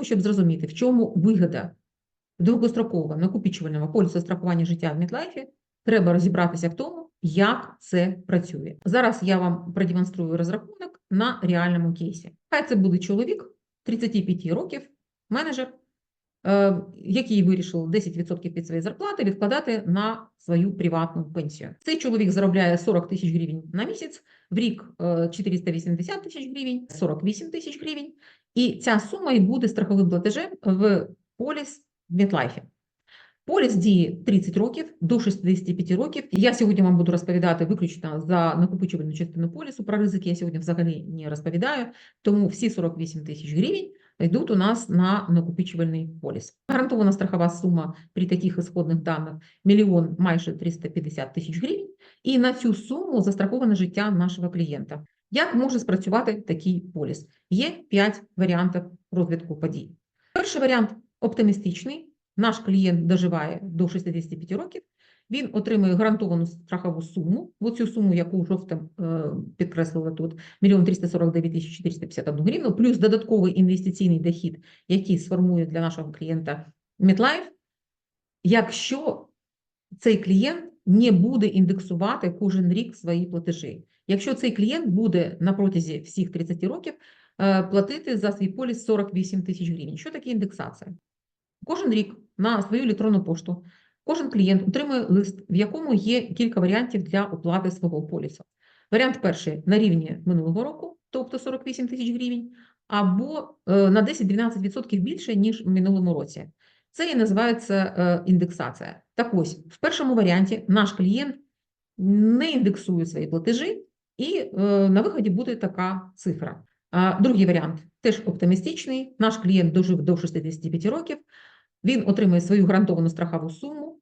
того, щоб зрозуміти, в чому вигода довгострокового накопичувального полісу страхування життя в Мідлайфі, треба розібратися в тому, як це працює. Зараз я вам продемонструю розрахунок на реальному кейсі. Хай це буде чоловік 35 років, менеджер, е, який вирішив 10% від своєї зарплати відкладати на свою приватну пенсію. Цей чоловік заробляє 40 тисяч гривень на місяць, в рік е, 480 тисяч гривень, 48 тисяч гривень, і ця сума і буде страховим платежем в поліс Мітлайфі. Поліс діє 30 років до 65 років. Я сьогодні вам буду розповідати виключно за накопичувальну частину полісу. Про ризики я сьогодні взагалі не розповідаю, тому всі 48 тисяч гривень йдуть у нас на накопичувальний поліс. Гарантована страхова сума при таких ісходних даних мільйон майже 350 тисяч гривень, і на цю суму застраховане життя нашого клієнта. Як може спрацювати такий поліс? Є 5 варіантів розвитку подій. Перший варіант оптимістичний. Наш клієнт доживає до 65 років, він отримує гарантовану страхову суму, оцю суму, яку жовтим е, підкреслили тут, 1 349 тисяч 451 гривну, плюс додатковий інвестиційний дохід, який сформує для нашого клієнта MetLife, якщо цей клієнт не буде індексувати кожен рік свої платежі. Якщо цей клієнт буде на протязі всіх 30 років е, платити за свій поліс 48 тисяч гривень. Що таке індексація? Кожен рік на свою електронну пошту кожен клієнт отримує лист, в якому є кілька варіантів для оплати свого полісу. Варіант перший на рівні минулого року, тобто 48 тисяч гривень, або е, на 10-12% більше, ніж в минулому році. Це і називається е, індексація. Так ось, в першому варіанті наш клієнт не індексує свої платежі, і е, на виході буде така цифра. Другий варіант теж оптимістичний. Наш клієнт дожив до 65 років, він отримує свою гарантовану страхову суму,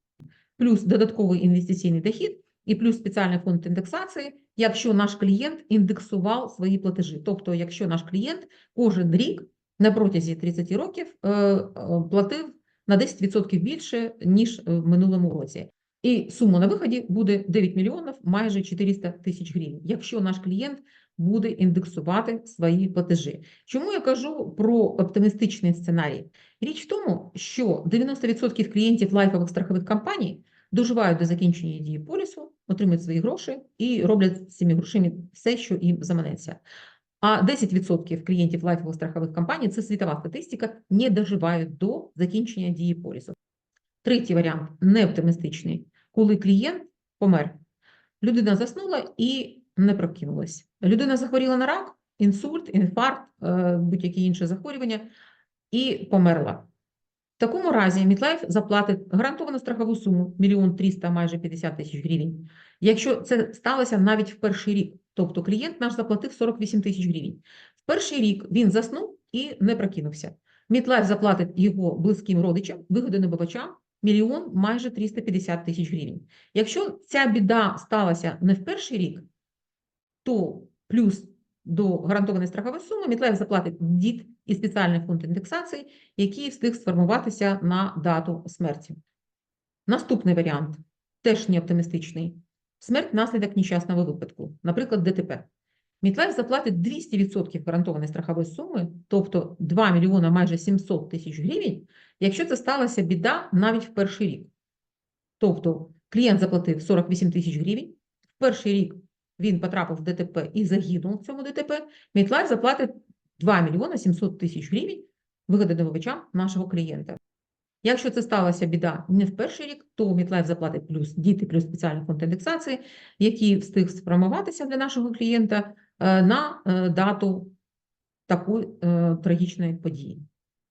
плюс додатковий інвестиційний дохід і плюс спеціальний фонд індексації, якщо наш клієнт індексував свої платежі. Тобто, якщо наш клієнт кожен рік на протязі 30 років е, е, платив на 10% більше, ніж в минулому році. І сума на виході буде 9 мільйонів майже 400 тисяч гривень, якщо наш клієнт буде індексувати свої платежі. Чому я кажу про оптимістичний сценарій? Річ в тому, що 90% клієнтів лайфових страхових компаній доживають до закінчення дії полісу, отримують свої гроші і роблять з цими грошима все, що їм заманеться. А 10% клієнтів лайфових страхових компаній, це світова статистика, не доживають до закінчення дії полісу. Третій варіант неоптимістичний, коли клієнт помер. Людина заснула і не прокинулась. Людина захворіла на рак, інсульт, інфаркт, е, будь-які інші захворювання і померла. В такому разі Мітлайф заплатить гарантовану страхову суму 1 300 майже 50 тисяч гривень. Якщо це сталося навіть в перший рік, тобто клієнт наш заплатив 48 тисяч гривень. В перший рік він заснув і не прокинувся. Мітлайф заплатить його близьким родичам, вигодонебувачам мільйон майже 350 тисяч гривень. Якщо ця біда сталася не в перший рік, то плюс до гарантованої страхової суми Мітлайф заплатить дід і спеціальний фонд індексації, який встиг сформуватися на дату смерті. Наступний варіант теж не оптимістичний. Смерть внаслідок нещасного випадку, наприклад, ДТП. Мітлайф заплатить 200% гарантованої страхової суми, тобто 2 мільйона майже 700 тисяч гривень, якщо це сталася біда навіть в перший рік. Тобто клієнт заплатив 48 тисяч гривень, в перший рік він потрапив в ДТП і загинув в цьому ДТП, Мітлайф заплатить 2 мільйона 700 тисяч гривень вигододавачам нашого клієнта. Якщо це сталася біда не в перший рік, то Мітлайф заплатить плюс діти, плюс спеціальний фонд індексації, який встиг сформуватися для нашого клієнта на е, дату такої е, трагічної події.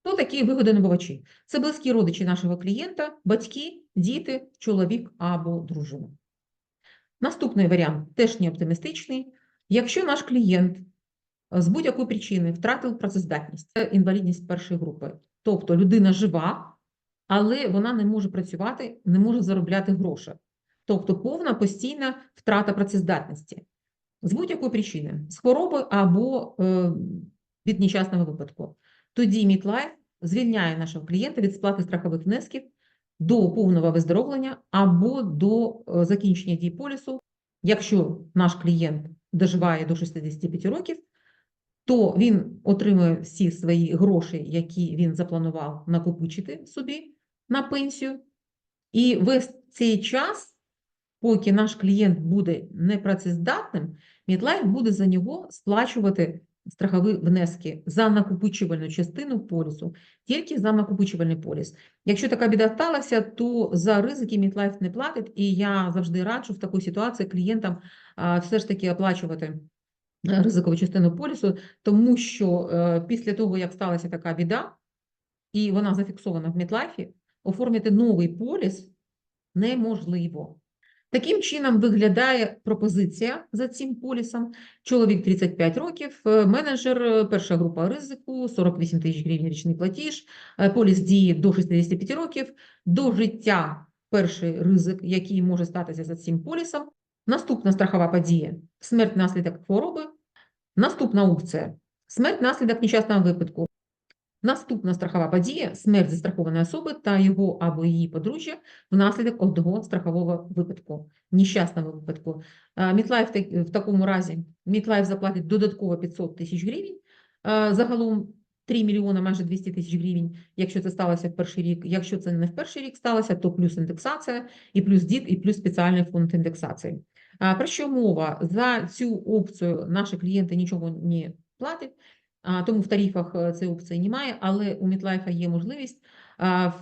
Хто такі вигодонабувачі? Це близькі родичі нашого клієнта, батьки, діти, чоловік або дружина. Наступний варіант теж не оптимістичний. Якщо наш клієнт з будь-якої причини втратив працездатність, це інвалідність першої групи, тобто людина жива, але вона не може працювати, не може заробляти гроші, тобто повна постійна втрата працездатності з будь-якої причини, з хвороби або е, від нещасного випадку. Тоді Мітлайф звільняє нашого клієнта від сплати страхових внесків до повного виздоровлення або до е, закінчення дій полісу, якщо наш клієнт доживає до 65 років, то він отримує всі свої гроші, які він запланував накопичити собі на пенсію. І весь цей час, поки наш клієнт буде непрацездатним, Мідлайф буде за нього сплачувати страхові внески за накопичувальну частину полісу, тільки за накопичувальний поліс. Якщо така біда сталася, то за ризики Мідлайф не платить, і я завжди раджу в такій ситуації клієнтам все ж таки оплачувати е, ризикову частину полісу, тому що е, після того, як сталася така біда, і вона зафіксована в Мідлайфі, оформити новий поліс неможливо. Таким чином виглядає пропозиція за цим полісом. Чоловік 35 років, е, менеджер, е, перша група ризику, 48 тисяч гривень річний платіж, е, поліс діє до 65 років, до життя перший ризик, який може статися за цим полісом. Наступна страхова подія – смерть наслідок хвороби. Наступна опція – смерть наслідок нещасного випадку. Наступна страхова подія – смерть застрахованої особи та його або її подружжя внаслідок одного страхового випадку, нещасного випадку. Е, Мітлайф в такому разі Мітлайф заплатить додатково 500 тисяч гривень, е, загалом 3 мільйони, майже 200 тисяч гривень, якщо це сталося в перший рік. Якщо це не в перший рік сталося, то плюс індексація, і плюс дід, і плюс спеціальний фонд індексації. Про що мова? За цю опцію наші клієнти нічого не платять, тому в тарифах е, цієї опції немає, але у Мітлайфа є можливість в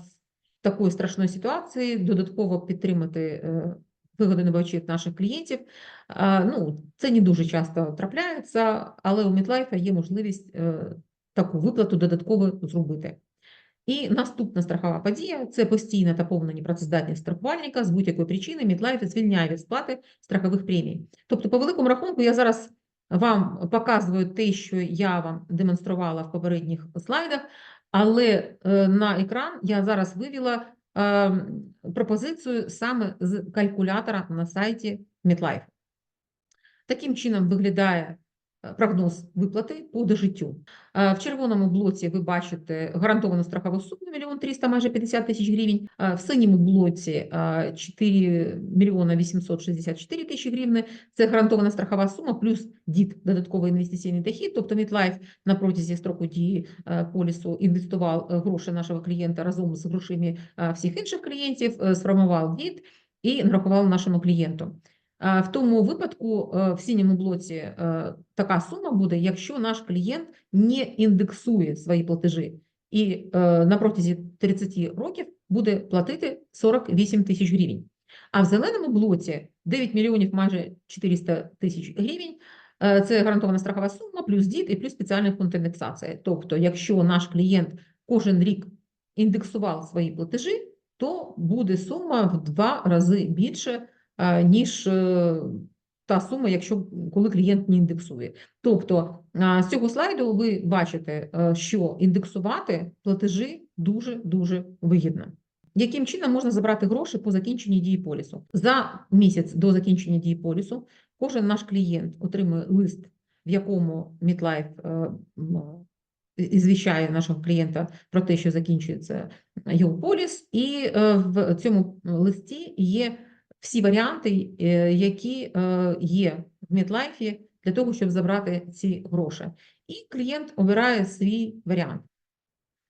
такої страшної ситуації додатково підтримати е, вигодонабувачів наших клієнтів. Ну, це не дуже часто трапляється, але у Мітлайфа є можливість е, таку виплату додатково зробити. І наступна страхова подія це постійна та повна непрацездатність страхувальника з будь-якої причини Мітлайф звільняє від сплати страхових премій. Тобто, по великому рахунку, я зараз вам показую те, що я вам демонструвала в попередніх слайдах, але е, на екран я зараз вивела е, пропозицію саме з калькулятора на сайті MetLife. Таким чином виглядає прогноз виплати по дожиттю. Е, В червоному блоці ви бачите гарантовану страхову суму 1 300, майже 50 тисяч гривень. Е, В синьому блоці е, 4 мільйона 864 тисячі гривень. Це гарантована страхова сума плюс дід додатковий інвестиційний дохід. Тобто Мітлайф на протязі строку дії е, полісу інвестував е, гроші нашого клієнта разом з грошима е, всіх інших клієнтів, е, сформував дід і нарахував нашому клієнту. В тому випадку е, в синьому блоці е, така сума буде, якщо наш клієнт не індексує свої платежі і е, на протязі 30 років буде платити 48 тисяч гривень. А в зеленому блоці 9 мільйонів майже 400 тисяч гривень це гарантована страхова сума, плюс дід і плюс спеціальний фонд індексації. Тобто, якщо наш клієнт кожен рік індексував свої платежі, то буде сума в два рази більше, ніж е, та сума, якщо коли клієнт не індексує. Тобто з цього слайду ви бачите, е, що індексувати платежі дуже дуже вигідно. Яким чином можна забрати гроші по закінченні дії полісу? За місяць до закінчення дії полісу кожен наш клієнт отримує лист, в якому е, звіщає нашого клієнта про те, що закінчується його поліс, і е, в цьому листі є всі варіанти, е, які е, є в MetLife для того, щоб забрати ці гроші. І клієнт обирає свій варіант.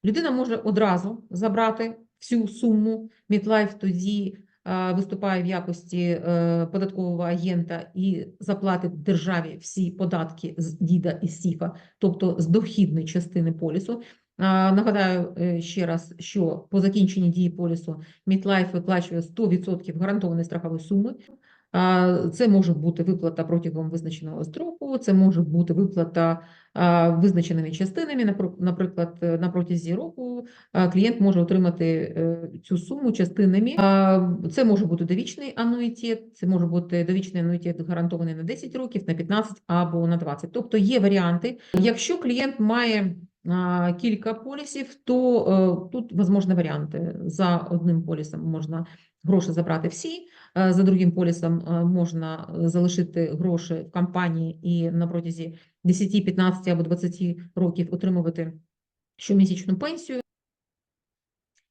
Людина може одразу забрати всю суму. MetLife тоді е, виступає в якості податкового агента і заплатить державі всі податки з діда і сіфа, тобто з дохідної частини полісу. Нагадаю е, ще раз, що по закінченні дії полісу MetLife виплачує 100% гарантованої страхової суми. Це може бути виплата протягом визначеного строку, це може бути виплата визначеними частинами. Напр- Наприклад, е, на протязі року клієнт може отримати е, цю суму частинами. Це може бути довічний ануїтет, це може бути довічний ануїтет гарантований на 10 років, на 15 або на 20. Тобто є варіанти. Якщо клієнт має кілька полісів, то е, тут можливі варіанти. За одним полісом можна гроші забрати всі, е, за другим полісом е, можна залишити гроші в компанії і на протязі 10, 15 або 20 років отримувати щомісячну пенсію.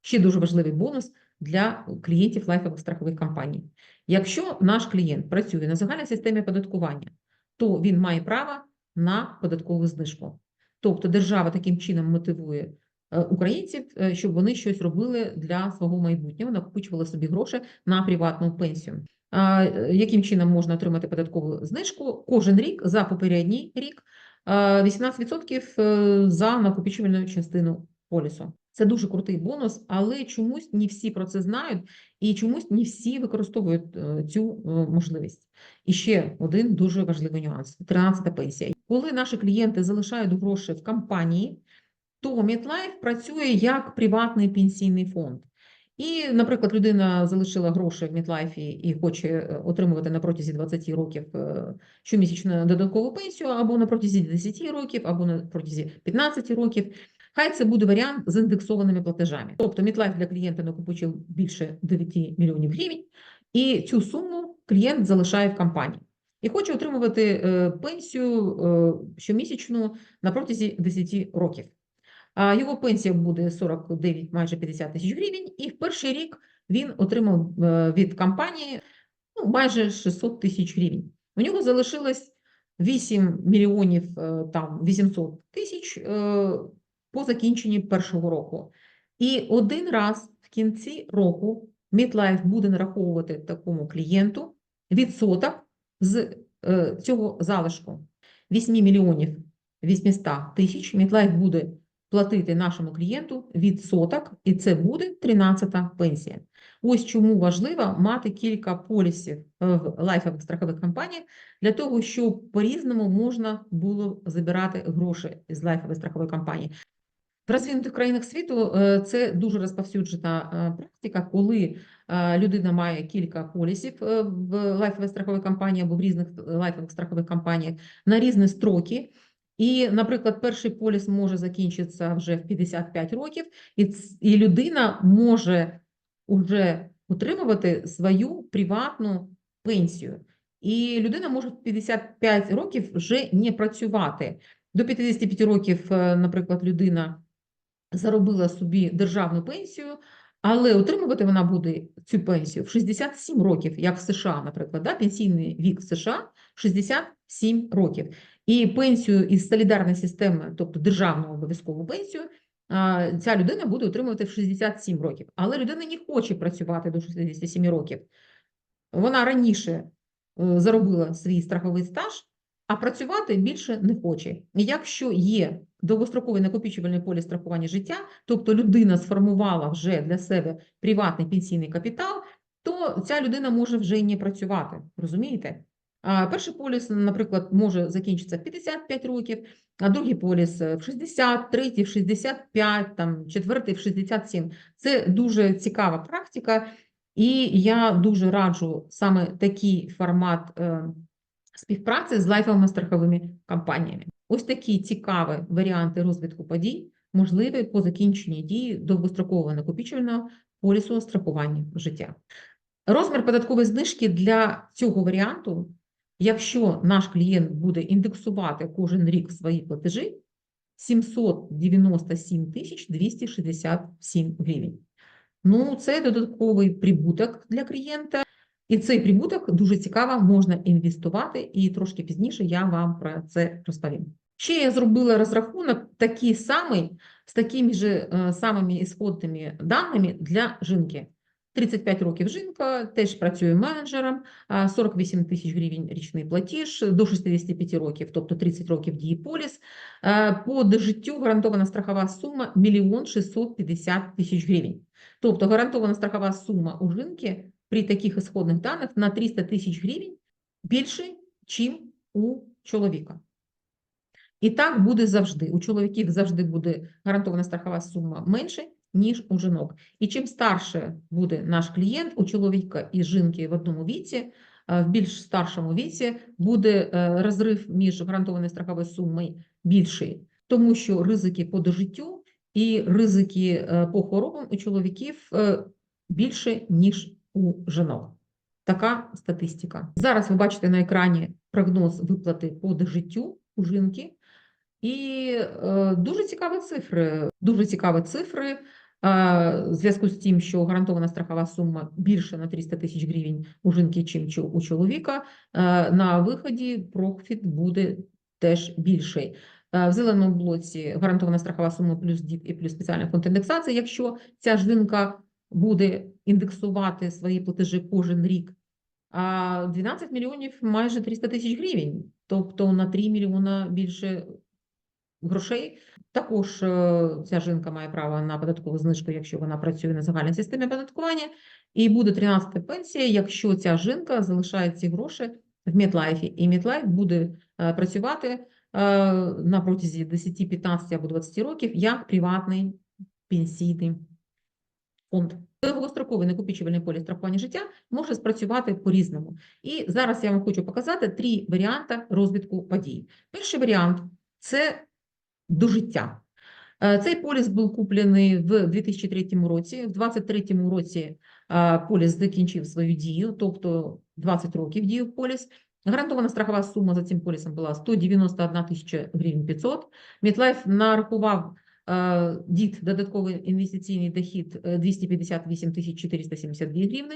Ще дуже важливий бонус для клієнтів лайфових страхових компаній. Якщо наш клієнт працює на загальній системі оподаткування, то він має право на податкову знижку. Тобто держава таким чином мотивує е, українців, е, щоб вони щось робили для свого майбутнього, накопичували собі гроші на приватну пенсію. Е, Яким чином можна отримати податкову знижку? Кожен рік за попередній рік е, 18% е, за накопичувальну частину полісу. Це дуже крутий бонус, але чомусь не всі про це знають і чомусь не всі використовують цю можливість. І ще один дуже важливий нюанс: 13-та пенсія. Коли наші клієнти залишають гроші в компанії, то MetLife працює як приватний пенсійний фонд. І, наприклад, людина залишила гроші в MetLife і хоче е, отримувати на протязі 20 років е, щомісячну додаткову пенсію, або на протязі 10 років, або на протязі 15 років. Хай це буде варіант з індексованими платежами. Тобто MetLife для клієнта накопичив більше 9 мільйонів гривень, і цю суму клієнт залишає в компанії. І хоче отримувати е, пенсію е, щомісячну на протязі 10 років. Його пенсія буде 49, майже 50 тисяч гривень, і в перший рік він отримав е, від компанії ну, майже 600 тисяч гривень. У нього залишилось 8 мільйонів там 800 тисяч по закінченні першого року. І один раз в кінці року MetLife буде нараховувати такому клієнту відсоток з е, цього залишку 8 мільйонів 800 тисяч. MetLife буде платити нашому клієнту відсоток, і це буде 13-та пенсія. Ось чому важливо мати кілька полісів е, в лайфових страхових компаніях для того, щоб по-різному можна було забирати гроші з лайфової страхової компанії. В розвинутих країнах світу е, це дуже розповсюджена е, практика, коли е, людина має кілька полісів в лайфовій страховій компанії або в різних лайфових страхових компаніях на різні строки. І, наприклад, перший поліс може закінчитися вже в 55 років, і, людина може вже отримувати свою приватну пенсію. І людина може в 55 років вже не працювати. До 55 років, наприклад, людина заробила собі державну пенсію, але отримувати вона буде цю пенсію в 67 років, як в США, наприклад, да? пенсійний вік в США 67 років. І пенсію із солідарної системи, тобто державну обов'язкову пенсію, ця людина буде отримувати в 67 років. Але людина не хоче працювати до 67 років. Вона раніше е, заробила свій страховий стаж, а працювати більше не хоче. І якщо є довгостроковий накопичувальний поліс страхування життя, тобто людина сформувала вже для себе приватний пенсійний капітал, то ця людина може вже й не працювати. Розумієте? Перший поліс, наприклад, може закінчитися в 55 років, а другий поліс е, в 60, третій в 65, там, четвертий в 67. Це дуже цікава практика, і я дуже раджу саме такий формат е, співпраці з лайфовими страховими компаніями. Ось такі цікаві варіанти розвитку подій можливі по закінченні дії довгострокового накопичувального полісу страхування життя. Розмір податкової знижки для цього варіанту, якщо наш клієнт буде індексувати кожен рік свої платежі, 797 тисяч 267 гривень. Ну, це додатковий прибуток для клієнта, і цей прибуток дуже цікаво можна інвестувати, і трошки пізніше я вам про це розповім. Ще я зробила розрахунок такий самий з такими ж е, самими ісходними даними для жінки. 35 років жінка, теж працює менеджером, а 48 тисяч гривень річний платіж, до 65 років, тобто 30 років дії поліс. По дожиттю гарантована страхова сума 1 650 тисяч гривень. Тобто гарантована страхова сума у жінки при таких ісходних даних на 300 тисяч гривень більше, чим у чоловіка. І так буде завжди. У чоловіків завжди буде гарантована страхова сума менше, ніж у жінок. І чим старше буде наш клієнт, у чоловіка і жінки в одному віці, е, в більш старшому віці буде е, розрив між гарантованою страховою сумою більший, тому що ризики по дожиттю і ризики е, по хворобам у чоловіків більше, ніж у жінок. Така статистика. Зараз ви бачите на екрані прогноз виплати по дожиттю у жінки. І е, дуже цікаві цифри. Дуже цікаві цифри. е, В зв'язку з тим, що гарантована страхова сума більше на 300 тисяч гривень у жінки, чим у чоловіка, е, на виході профіт буде теж більший. Е, В зеленому блоці гарантована страхова сума плюс ДІП і плюс спеціальний фонд індексації, якщо ця жінка буде індексувати свої платежі кожен рік. А 12 мільйонів майже 300 тисяч гривень, тобто на 3 мільйона більше грошей. Також е, ця жінка має право на податкову знижку, якщо вона працює на загальній системі оподаткування, і буде 13 пенсія, якщо ця жінка залишає ці гроші в Мітлайфі, і Мітлайф буде е, працювати е, на протязі 10, 15 або 20 років як приватний пенсійний фонд. Довгостроковий накопичувальний поліс страхування життя може спрацювати по-різному. І зараз я вам хочу показати три варіанти розвитку подій. Перший варіант це до життя. Е, Цей поліс був куплений в 2003 році. В 2023 році е, поліс закінчив свою дію, тобто 20 років діяв поліс. Гарантована страхова сума за цим полісом була 191 тисяча гривень 500. Мітлайф нарахував дід додатковий інвестиційний дохід е, 258 тисяч 472 гривни.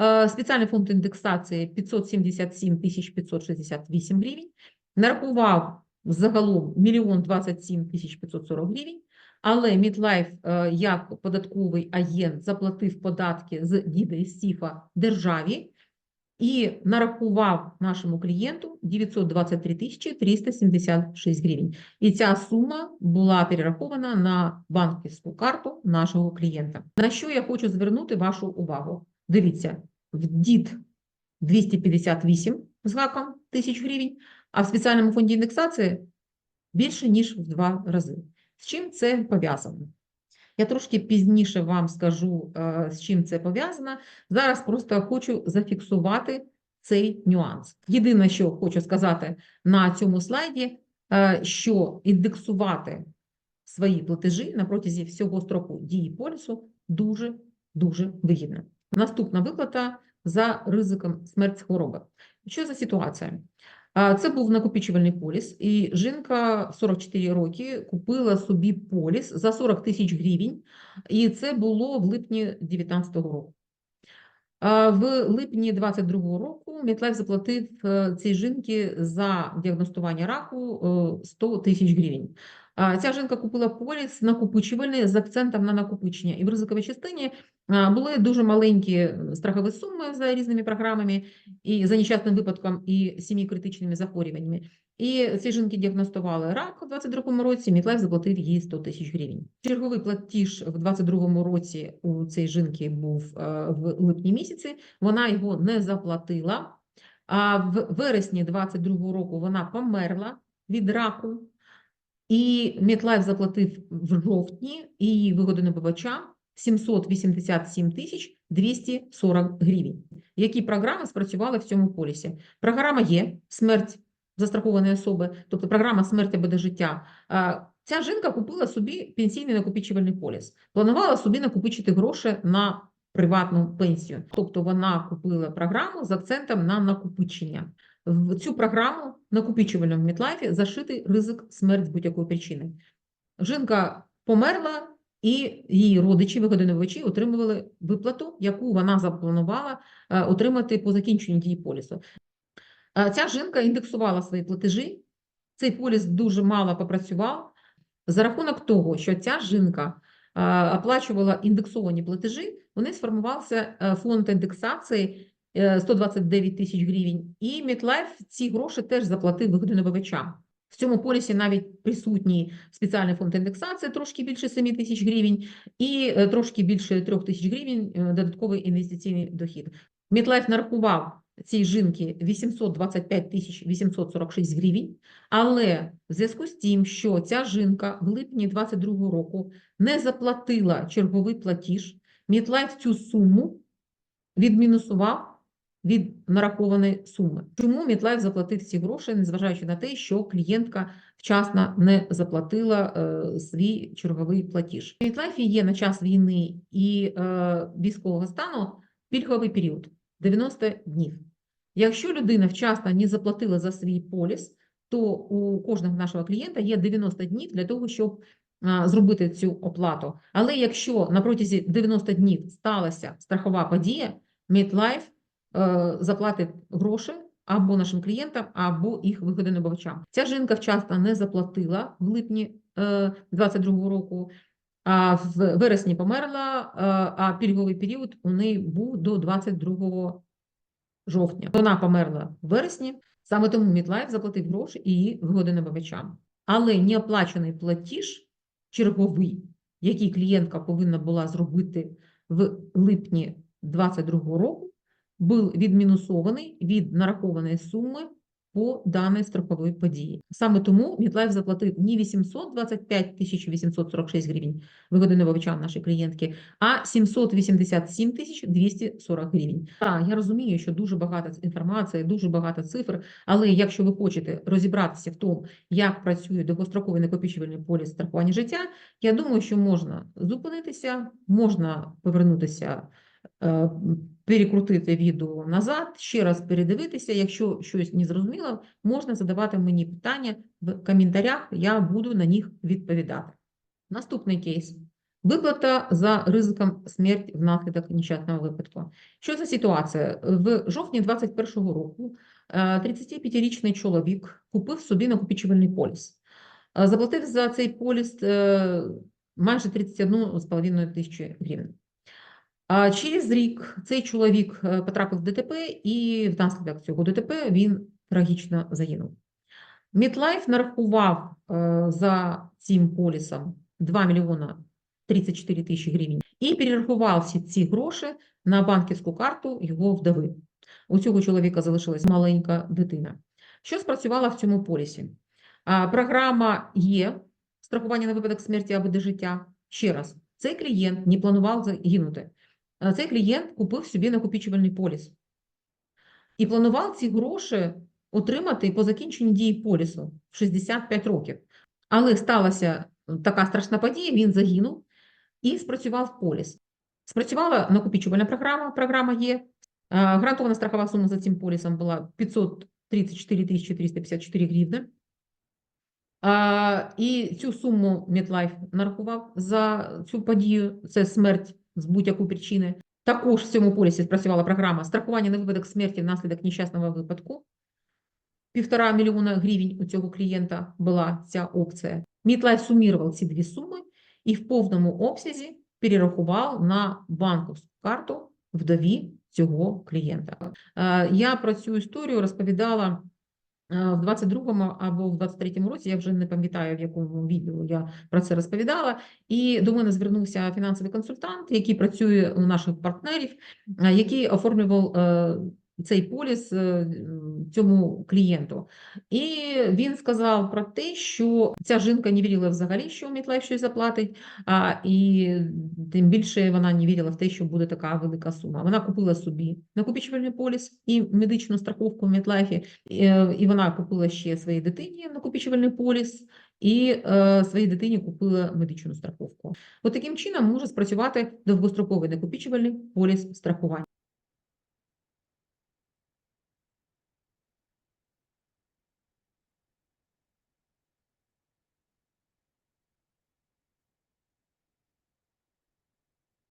Е, Спеціальний фонд індексації 577 тисяч 568 гривень. Нарахував загалом мільйон 27 тисяч 540 гривень. Але Мідлайф як податковий агент заплатив податки з діда і стіфа державі і нарахував нашому клієнту 923 тисячі 376 гривень. І ця сума була перерахована на банківську карту нашого клієнта. На що я хочу звернути вашу увагу? Дивіться, в дід 258 з гаком тисяч гривень, а в спеціальному фонді індексації більше, ніж в два рази. З чим це пов'язано? Я трошки пізніше вам скажу, е, з чим це пов'язано. Зараз просто хочу зафіксувати цей нюанс. Єдине, що хочу сказати на цьому слайді, е, що індексувати свої платежі на протязі всього строку дії полісу дуже дуже вигідно. Наступна виплата за ризиком смерть хвороби. Що за ситуація? Це був накопичувальний поліс, і жінка в 44 роки купила собі поліс за 40 тисяч гривень, і це було в липні 2019 року. В липні 2022 року Мітлайф заплатив е, цій жінці за діагностування раку е, 100 тисяч гривень. Ця жінка купила поліс накопичувальний з акцентом на накопичення, і в ризиковій частині були дуже маленькі страхові суми за різними програмами, і за нещасним випадком, і сім'ї критичними захворюваннями. І ці жінки діагностували рак у 22-му році, Мітлайф заплатив їй 100 тисяч гривень. Черговий платіж в 22-му році у цієї жінки був е, в липні місяці, вона його не заплатила, а в вересні 22-го року вона померла від раку, і Мітлайф заплатив в жовтні її вигодонабувачам 787 тисяч 240 гривень. Які програми спрацювали в цьому полісі? Програма є смерть застрахованої особи, тобто програма смерть або життя. Ця жінка купила собі пенсійний накопичувальний поліс, планувала собі накопичити гроші на приватну пенсію. Тобто вона купила програму з акцентом на накопичення. В цю програму накопичувальному Мітлайфі зашитий ризик смерть з будь-якої причини. Жінка померла, і її родичі, вигодонувачі, отримували виплату, яку вона запланувала е, отримати по закінченню дії полісу. Е, Ця жінка індексувала свої платежі, цей поліс дуже мало попрацював. За рахунок того, що ця жінка е, оплачувала індексовані платежі, вони сформувався фонд індексації 129 тисяч гривень, і Мітлайф ці гроші теж заплатив вигодонабувачам. В цьому полісі навіть присутній спеціальний фонд індексації трошки більше 7 тисяч гривень і е, трошки більше 3 тисяч гривень е, додатковий інвестиційний дохід. Мітлайф нарахував цій жінки 825 тисяч 846 гривень, але в зв'язку з тим, що ця жінка в липні 22 року не заплатила черговий платіж, Мітлайф цю суму відмінусував від нарахованої суми. Чому Мітлайф заплатив ці гроші, незважаючи на те, що клієнтка вчасно не заплатила е, свій черговий платіж? В Мітлайфі є на час війни і е, військового стану пільговий період 90 днів. Якщо людина вчасно не заплатила за свій поліс, то у кожного нашого клієнта є 90 днів для того, щоб зробити цю оплату. Але якщо на протязі 90 днів сталася страхова подія, MidLife е, заплатить гроші, або нашим клієнтам, або їх вигодонабувачам. Ця жінка вчасно не заплатила в липні 2022 року, а в вересні померла, е, а пільговий період у неї був до 22 жовтня. Вона померла в вересні, саме тому Мідлайф заплатив гроші і її вигодонабувачам. Але неоплачений платіж черговий, який клієнтка повинна була зробити в липні 2022 року, був відмінусований від нарахованої суми по даній страховій події. Саме тому Мідлайф заплатив не 825 тисяч 846 гривень вигодонабувачам нашої клієнтки, а 787 тисяч 240 гривень. Так, я розумію, що дуже багато інформації, дуже багато цифр, але якщо ви хочете розібратися в тому, як працює довгостроковий накопичувальний поліс страхування життя, я думаю, що можна зупинитися, можна повернутися, е, перекрутити відео назад, ще раз передивитися. Якщо щось не зрозуміло, можна задавати мені питання в коментарях, я буду на них відповідати. Наступний кейс. Виплата за ризиком смерті внаслідок нещасного випадку. Що за ситуація? В жовтні 2021 року е, 35-річний чоловік купив собі накопичувальний поліс. Е, Заплатив за цей поліс е, майже 31,5 тисячі гривень. Через рік цей чоловік е, потрапив в ДТП, і внаслідок цього ДТП він трагічно загинув. Мітлайф нарахував е, за цим полісом 2 мільйона 34 тисячі гривень і перерахував всі ці гроші на банківську карту його вдови. У цього чоловіка залишилась маленька дитина. Що спрацювало в цьому полісі? Програма є страхування на випадок смерті або до життя. Ще раз, цей клієнт не планував загинути. Цей клієнт купив собі накопичувальний поліс і планував ці гроші отримати по закінченні дії полісу в 65 років. Але сталася така страшна подія, він загинув і спрацював поліс. Спрацювала накопичувальна програма, програма є. Гарантована страхова сума за цим полісом була 534 354 гривни. І цю суму MetLife нарахував за цю подію, це смерть з будь-якої причини. Також в цьому полісі спрацювала програма страхування на випадок смерті внаслідок нещасного випадку. Півтора мільйона гривень у цього клієнта була ця опція. MetLife сумірував ці дві суми і в повному обсязі перерахував на банківську карту вдові цього клієнта. Е, Я про цю історію розповідала в 22-му або в 23-му році, я вже не пам'ятаю, в якому відео я про це розповідала. І до мене звернувся фінансовий консультант, який працює у наших партнерів, який оформлював е, цей поліс е, цьому клієнту. І він сказав про те, що ця жінка не вірила взагалі, що Мітлайф щось заплатить, а, і тим більше вона не вірила в те, що буде така велика сума. Вона купила собі накопичувальний поліс і медичну страховку в Мітлайфі, і, е, вона купила ще своїй дитині накопичувальний поліс, і е, своїй дитині купила медичну страховку. От таким чином може спрацювати довгостроковий накопичувальний поліс страхування.